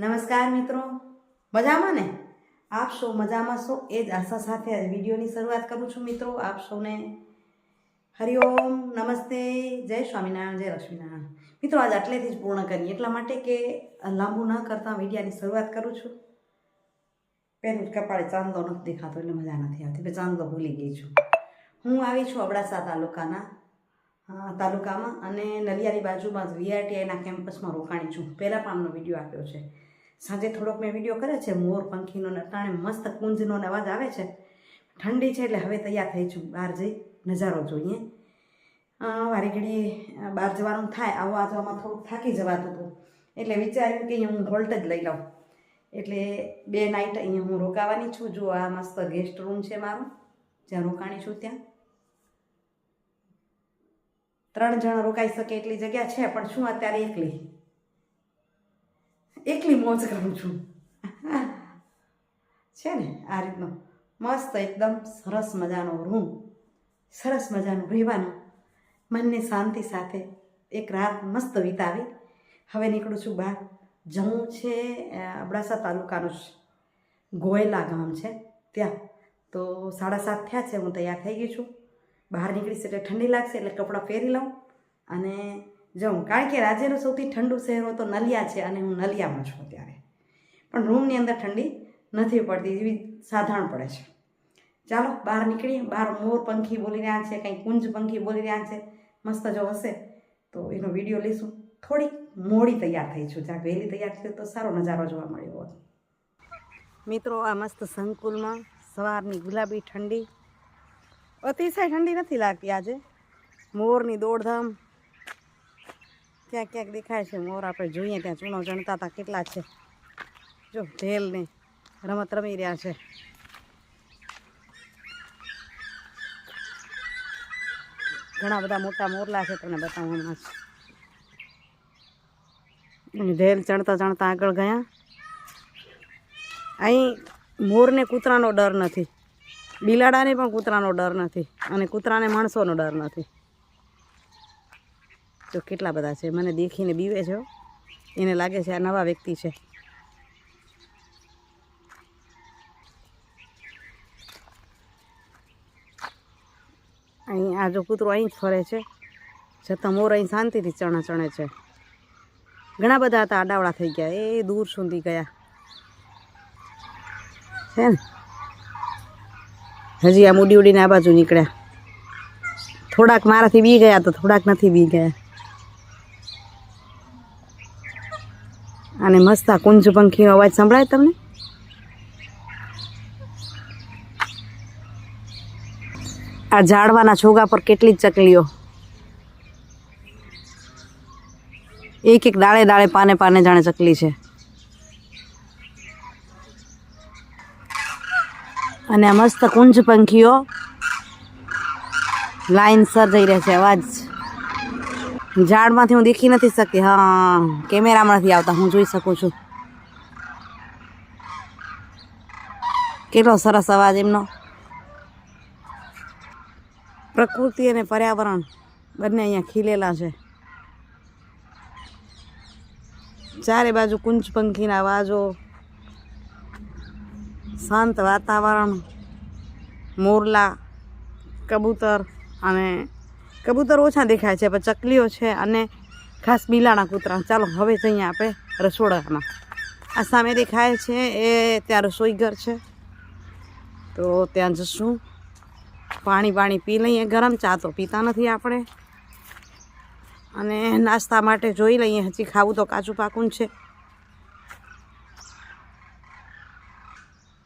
નમસ્કાર મિત્રો. મજામાં ને? આપ સૌ મજામાં છો? એ જ આશા સાથે આજ વિડીયોની શરૂઆત કરું છું મિત્રો. આપ સૌને હરિઓમ નમસ્તે, જય સ્વામિનારાયણ, જય લક્ષ્મીનારાયણ. મિત્રો, આજ આટલેથી જ પૂર્ણ કરીએ. એટલા માટે કે લાંબુ ન કરતા વિડીયાની શરૂઆત કરું છું. પહેલું કપાળે ચાંદલો નથી દેખાતો, એટલે મજા નથી આવતી. મેં ચાંદલો ભૂલી ગઈ છું. હું આવી છું અબડાસા તાલુકાના તાલુકામાં અને નલિયાની બાજુમાં વીઆરટીઆઈના કેમ્પસમાં રોકાણી છું. પહેલાં પણ આમનો વીડિયો આપ્યો છે. સાંજે થોડોક મેં વીડિયો કર્યો છે, મોર, પંખીનો ને અટાણે મસ્ત કુંજનો ને અવાજ આવે છે. ઠંડી છે એટલે હવે તૈયાર થઈ છું બહાર જઈ, નજારો જોઈએ. વારી ઘડી બહાર જવાનું થાય આવવા જવામાં થોડુંક થાકી જવાતું હતું. એટલે વિચાર્યું કે અહીંયા હું હોલ્ટ જ લઈ લઉં. એટલે બે નાઇટ અહીંયા હું રોકાવાની છું. જો આ મસ્ત ગેસ્ટ રૂમ છે મારો, જ્યાં રોકાણી છું ત્યાં. ત્રણ જણ રોકાઈ શકે એટલી જગ્યા છે, પણ શું અત્યારે એકલી? એકલી મોજ કરું છું. છે ને? આ રીતનો. મસ્ત એકદમ સરસ મજાનો રૂમ. સરસ મજાનું રહેવાનું. મનને શાંતિ સાથે એક રાત મસ્ત વિતાવી. હવે નીકળું છું બહાર. જવું છે અબડાસા તાલુકાનું જ ગોયલા ગામ છે, ત્યાં. તો સાડા સાત થયા છે, હું તૈયાર થઈ ગઈ છું. બહાર નીકળીશ એટલે ઠંડી લાગશે એટલે કપડાં પહેરી લઉં અને જાઉં કારણ કે રાજ્યનું સૌથી ઠંડુ શહેરો તો નલિયા છે અને હું નલિયામાં છું અત્યારે. પણ રૂમની અંદર ઠંડી નથી પડતી, એવી સાધારણ પડે છે. ચાલો, બહાર નીકળીએ. બહાર મોર પંખી બોલી રહ્યા છે, કંઈ કુંજ પંખી બોલી રહ્યા છે. મસ્ત જો હશે, તો એનો વીડિયો લઈશું. થોડીક મોડી તૈયાર થઈ છું. જ્યાં વહેલી તૈયાર થઈ તો સારો નજારો જોવા મળ્યો હોત. મિત્રો, આ મસ્ત સંકુલમાં સવારની ગુલાબી ઠંડી. અતિશય ઠંડી નથી લાગતી આજે. મોરની દોડધામ ક્યાંક ક્યાંક દેખાય છે મોર. આપણે જોઈએ ત્યાં ચૂનો ચણતા હતા કેટલા છે. જો ઢેલને રમત રમી રહ્યા છે. ઘણા બધા મોટા મોરલા છે, તમને બતાવું હમણાં ઢેલ ચણતા ચણતા આગળ ગયા. અહીં મોરને કૂતરાનો ડર નથી. બિલાડાને પણ કૂતરાનો ડર નથી અને કૂતરાને માણસોનો ડર નથી. જો કેટલા બધા છે? મને દેખીને બીવે છે એને લાગે છે આ નવા વ્યક્તિ છે. અહીં આ જો કૂતરો અહીં જ ફરે છે. છતાં મોર અહીં શાંતિથી ચણા ચણે છે. ઘણા બધા હતા આડાવડા થઈ ગયા. એ દૂર સુધી ગયા. છે ને? હજી આ મૂડી ઉડીને આ બાજુ નીકળ્યા. થોડાક મારાથી બી ગયા તો થોડાક નથી બી ગયા. અને મસ્ત આ કુંજ પંખીનો અવાજ સંભળાય તમને? આ ઝાડવાના છોગા પર કેટલી ચકલીઓ. એક એક દાળે દાળે પાને પાને જાણે ચકલી છે. અને આ મસ્ત કુંજ પંખીઓ લાઈનસર જઈ રહ્યા છે, અવાજ ઝાડમાંથી હું દેખી નથી શકતી હા કેમેરામાં નથી આવતા હું જોઈ શકું છું. કેટલો સરસ અવાજ એમનો. પ્રકૃતિ અને પર્યાવરણ બંને અહીંયા ખીલેલા છે. ચારે બાજુ કુંજ પંખીના અવાજો, શાંત વાતાવરણ, મોરલા, કબૂતર અને કબૂતર ઓછા દેખાય છે, પણ ચકલીઓ છે અને ખાસ બિલાણા કૂતરા. ચાલો, હવે જઈએ આપણે રસોડામાં. આ સામે દેખાય છે એ ત્યાં રસોઈ ઘર છે. તો ત્યાં જશું. પાણી પાણી પી લઈએ, ગરમ ચા તો પીતા નથી આપણે. અને નાસ્તા માટે જોઈ લઈએ, હજી ખાવું તો કાચું પાકું છે.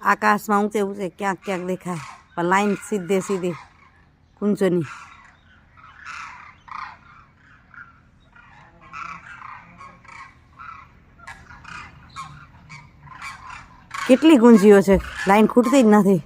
આકાશમાં ઊંચે ઊંચે ક્યાંક ક્યાંક દેખાય, પણ લાઈન સીધે સીધી કુંજની. કેટલી ગુંજીઓ છે? લાઈન ખૂટતી જ નથી.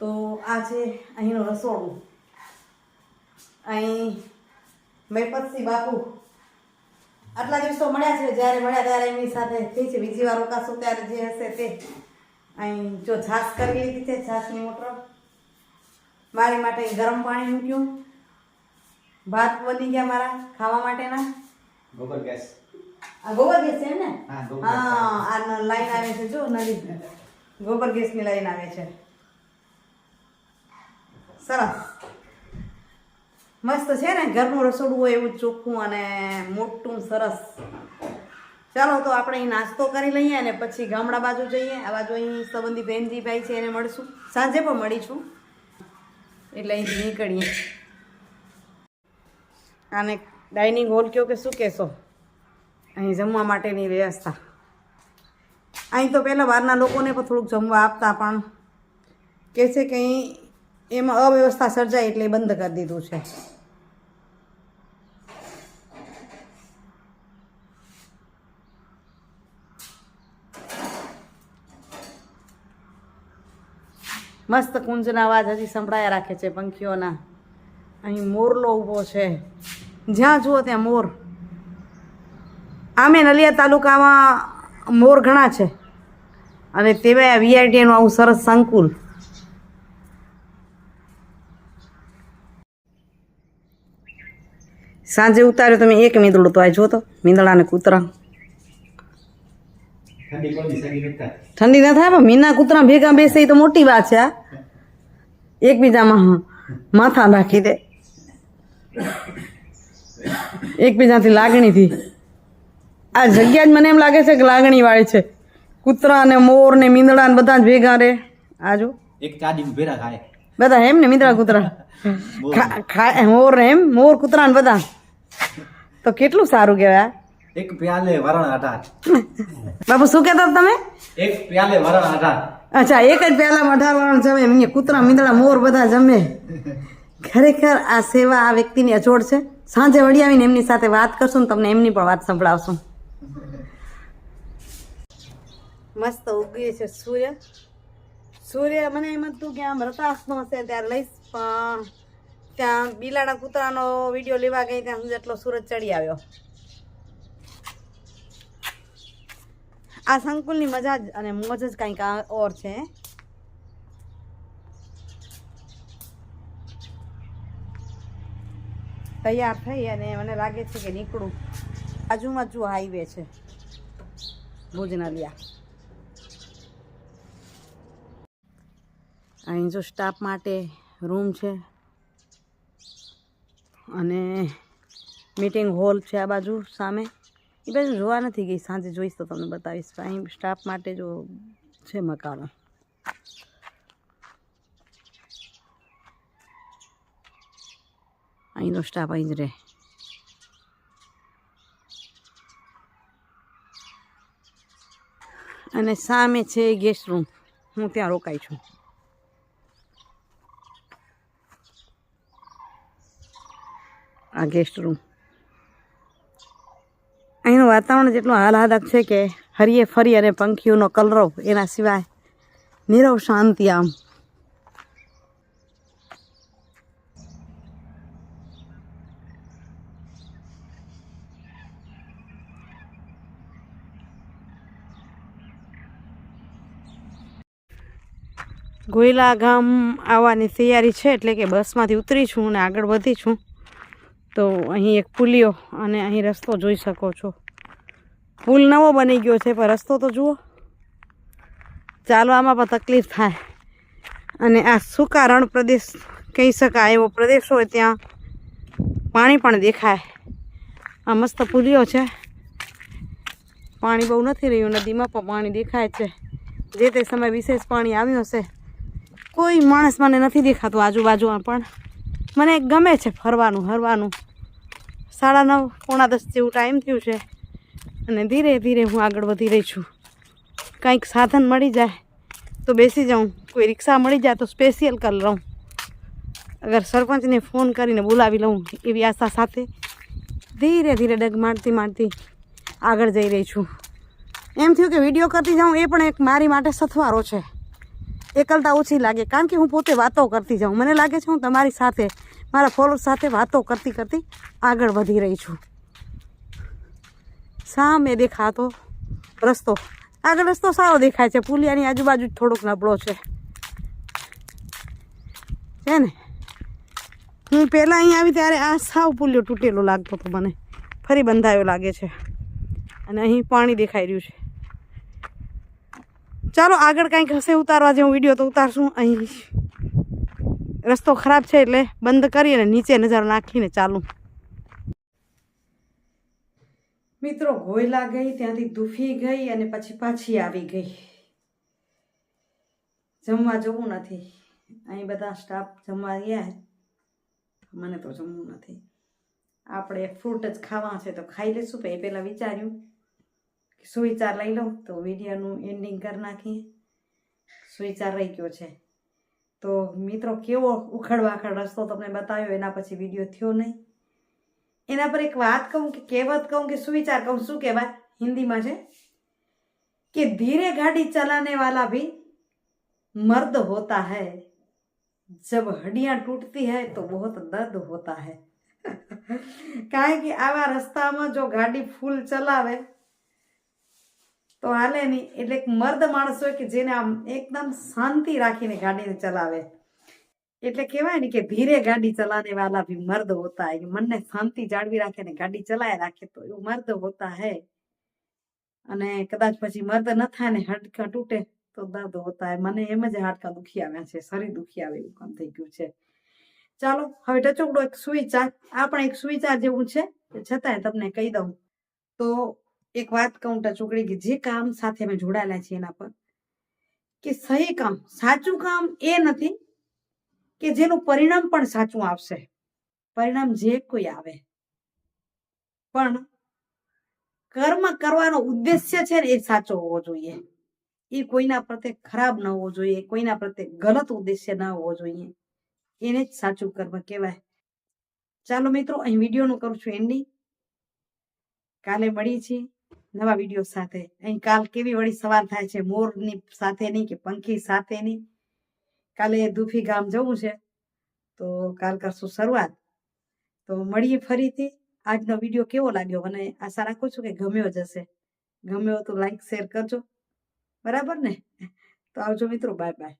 તો આ છે અહીંનું રસોડું. અહીં મેપતસિંહ બાપુ આટલા દિવસો મળ્યા છે જ્યારે મળ્યા ત્યારે એમની સાથે થઈ છે. બીજી વાર રોકાશું ત્યારે જે હશે તે. અહીં જો છાશ કરી લીધી છે છાશની મોટર. મારી માટે ગરમ પાણી મૂક્યું. ભાત બની ગયા મારા ખાવા માટેના. ગોબર ગેસ. આ ગોબર ગેસ છે એમ ને હા, આ લાઈન આવે છે જો નદી. ગોબર ગેસની લાઈન આવે છે. સરસ. મસ્ત છે ને? ઘરનું રસોડું હોય એવું ચોખ્ખું અને મોટું, સરસ. ચાલો તો આપણે અહીં નાસ્તો કરી લઈએ અને પછી ગામડા બાજુ જઈએ. આ બાજુ અહીં સંબંધી બહેનજી ભાઈ છે, એને મળશું. સાંજે પણ મળીશું. એટલે અહીંથી નીકળીએ. આને ડાઇનિંગ હોલ કયો કે શું કહેશો? અહીં જમવા માટેની વ્યવસ્થા. અહીં તો પહેલાં બહારના લોકોને પણ થોડુંક જમવા આપતા પણ. કહે છે કે અહીં એમાં અવ્યવસ્થા સર્જાય એટલે બંધ કરી દીધું છે. મસ્ત કુંજના અવાજ હજી સંભળાયા રાખે છે પંખીઓના. અહીં મોરલો ઊભો છે. જ્યાં જુઓ ત્યાં મોર. આમે નલિયા તાલુકામાં મોર ઘણા છે. અને તેવા વીઆઈટીનું આવું સરસ સંકુલ. સાંજે ઉતાર્યો તમે એક મીંદડું તો આ જો તો મીંદડાને કૂતરા. ઠંડી ના થાય પણ મીના કૂતરા ભેગા બેસે તો મોટી વાત છે આ એકબીજામાં માથા નાખી દે. એકબીજાથી લાગણીથી આ જગ્યા જ મને એમ લાગે છે કે લાગણી વાળી છે. કૂતરા ને મોર ને મીંદડા ને બધા જ ભેગા રે. આજો એક ચાદી ભેરા ખાય. બધા એમ ને મીંદડા કૂતરા. મોર. ખા- ખા મોર ને એમ મોર કૂતરા ને બધા. તો કેટલું સારું કહેવાય? આ. એક પ્યાલે વરણ અઢાર. બાપુ શું કહેતા હતા તમે? એક પ્યાલે વરણ અઢાર. અચ્છા એક જ પહેલા અઢાર વરણ જમે. કૂતરા મીંદડા મોર બધા જમે. ખરેખર આ સેવા આ વ્યક્તિની અજોડ છે. સાંજે વળી આવીને એમની સાથે વાત કરશું ને તમને એમની પણ વાત સંભળાવશું. મસ્ત ઉગી છે સૂર્ય. સૂર્ય મને એમ હતું કે આમ રતાસનો હશે ત્યારે લઈશ પણ ત્યાં બિલાડા કૂતરાનો વીડિયો લેવા ગઈ ત્યાં સુધી એટલો સૂરજ ચડી આવ્યો. આ સંકુલની મજા જ અને મોજ જ કંઈક ઓર છે. તૈયાર થઈ અને મને લાગે છે કે નીકળું. બાજુમાં જો હાઈવે છે. ભોજનાલિયા. અહીં જો સ્ટાફ માટે રૂમ છે. અને મીટિંગ હોલ છે આ બાજુ સામે. એ બાજુ જોવા નથી ગઈ, સાંજે જોઈશ તો તમને બતાવીશ. અહીં સ્ટાફ માટે જો છે મકાનો. અહીંનો સ્ટાફ અહીં જ રહે. અને સામે છે ગેસ્ટ રૂમ હું ત્યાં રોકાઈ છું. આ ગેસ્ટ રૂમ અહીંનું વાતાવરણ જેટલું આહલાદક છે કે હરીએ ફરી અને પંખીઓનો કલરવ, એના સિવાય નીરવ શાંતિ આમ. ગોયલા ગામ આવવાની તૈયારી છે એટલે કે બસમાંથી ઉતરી છું અને આગળ વધી છું. તો અહીં એક પુલિયો અને અહીં રસ્તો જોઈ શકો છો. પુલ નવો બની ગયો છે, પણ રસ્તો તો જુઓ. ચાલવામાં પણ તકલીફ થાય. અને આ સૂકા રણ પ્રદેશ કહી શકાય, એવો પ્રદેશ હોય ત્યાં પાણી પણ દેખાય. આ મસ્ત પુલિયો છે. પાણી બહુ નથી રહ્યું, નદીમાં પણ પાણી દેખાય છે. જે તે સમયે વિશેષ પાણી આવ્યું હશે. કોઈ માણસ મને નથી દેખાતું આજુબાજુમાં પણ. મને ગમે છે ફરવાનું, હરવાનું. સાડા નવ, પોણા દસ જેવું ટાઈમ થયું છે. અને ધીરે ધીરે હું આગળ વધી રહી છું. કંઈક સાધન મળી જાય તો બેસી જાઉં. કોઈ રિક્ષા મળી જાય તો સ્પેશિયલ કરી લઉં. અગર સરપંચને ફોન કરીને બોલાવી લઉં એવી આશા સાથે ધીરે ધીરે ડગ મારતી મારતી આગળ જઈ રહી છું. એમ થયું કે વીડિયો કરતી જાઉં એ પણ એક મારી માટે સથવારો છે. એકલતા ઓછી લાગે. કારણ કે હું પોતે વાતો કરતી જાઉં. મને લાગે છે હું તમારી સાથે, મારા ફોલોઅર્સ સાથે વાતો કરતી કરતી આગળ વધી રહી છું. સામે દેખાતો રસ્તો. આગળ રસ્તો સારો દેખાય છે. પુલિયાની આજુબાજુ જ થોડોક નબળો છે. છે ને? હું પહેલાં અહીં આવી ત્યારે આ સાવ પુલિયો તૂટેલો લાગતો હતો મને. ફરી બંધાયો લાગે છે. અને અહીં પાણી દેખાઈ રહ્યું છે. ચાલો આગળ કાંઈક હશે ઉતારવા જેવું વીડિયો તો ઉતારશું. અહીં રસ્તો ખરાબ છે એટલે બંધ કરી અને નીચે નજર નાખીને ચાલું. મિત્રો, ગોયલા ગઈ, ત્યાંથી દુફી ગઈ અને પછી પાછી આવી ગઈ. જમવા જવું નથી. અહીં બધા સ્ટાફ જમવા ગયા મને તો જમવું નથી. આપણે ફ્રૂટ જ ખાવા છે તો ખાઈ લઈશું. એ પહેલાં વિચાર્યું સુવિચાર લઈ લઉં તો વિડીયોનું એન્ડિંગ કરી નાખીએ. સુવિચાર રહી ગયો છે. તો મિત્રો, કેવો ઉખડવાખડ રસ્તો તમને બતાવ્યો, એના પછી વીડિયો થયો નહીં. એના પર એક વાત કહું કે, કહેવત કહું કે, સુવિચાર કહું, શું કહેવાય? હિન્દીમાં છે કે, ધીરે ગાડી ચલાને વાલા ભી મર્દ હોતા હૈ. જબ હડિયા તૂટતી હૈ તો બહુત દર્દ હોતા હૈ. કારણ કે આવા રસ્તામાં જો ગાડી ફૂલ ચલાવે તો હાલે નહીં એટલે એક મર્દ માણસ હોય કે જેને આમ એકદમ શાંતિ રાખીને ગાડીને ચલાવે. એટલે કહેવાય ને કે ધીરે ગાડી ચલાને વાલા ભી મર્દ હોતા હે. મનને શાંતિ જાળવી રાખે ને ગાડી ચલાય રાખે તો એવું મર્દ હોતા હે. અને કદાચ પછી મર્દ ન થાય ને હાડકા તૂટે તો દર્દ હોતા હે. મને એમ જ હાડકા દુખી આવ્યા છે. શરીર દુખી આવે એવું કામ થઈ ગયું છે. ચાલો, હવે ટચોકડો એક સુવિચાર આ પણ એક સુવિચાર જેવું છે. છતાંય તમને કહી દઉં. તો એક વાત કહું ટચુકડી કે જે કામ સાથે અમે જોડાયેલા છીએ એના પર, કે સહી કામ, સાચું કામ એ નથી કે જેનું પરિણામ પણ સાચું આવશે. પરિણામ જે કોઈ આવે. પણ કર્મ કરવાનો ઉદ્દેશ્ય છે ને એ સાચો હોવો જોઈએ. એ કોઈના પ્રત્યે ખરાબ ન હોવો જોઈએ, કોઈના પ્રત્યે ગલત ઉદ્દેશ્ય ન હોવો જોઈએ. એને જ સાચું કર્મ કહેવાય. ચાલો મિત્રો, અહીં વિડીયોનું કરું છું એન્ડિંગ. કાલે મળીએ છીએ. નવા વીડિયો સાથે. અહીં કાલ કેવી વળી સવાર થાય છે? મોરની સાથેની કે પંખી સાથેની કાલે દુફી ગામ જવું છે, તો કાલ કરશું શરૂઆત. તો મળીએ ફરીથી. આજનો વીડિયો કેવો લાગ્યો? મને આશા રાખું છું કે ગમ્યો જ હશે. ગમ્યો તો લાઈક શેર કરજો. બરાબર ને? તો આવજો મિત્રો. Bye bye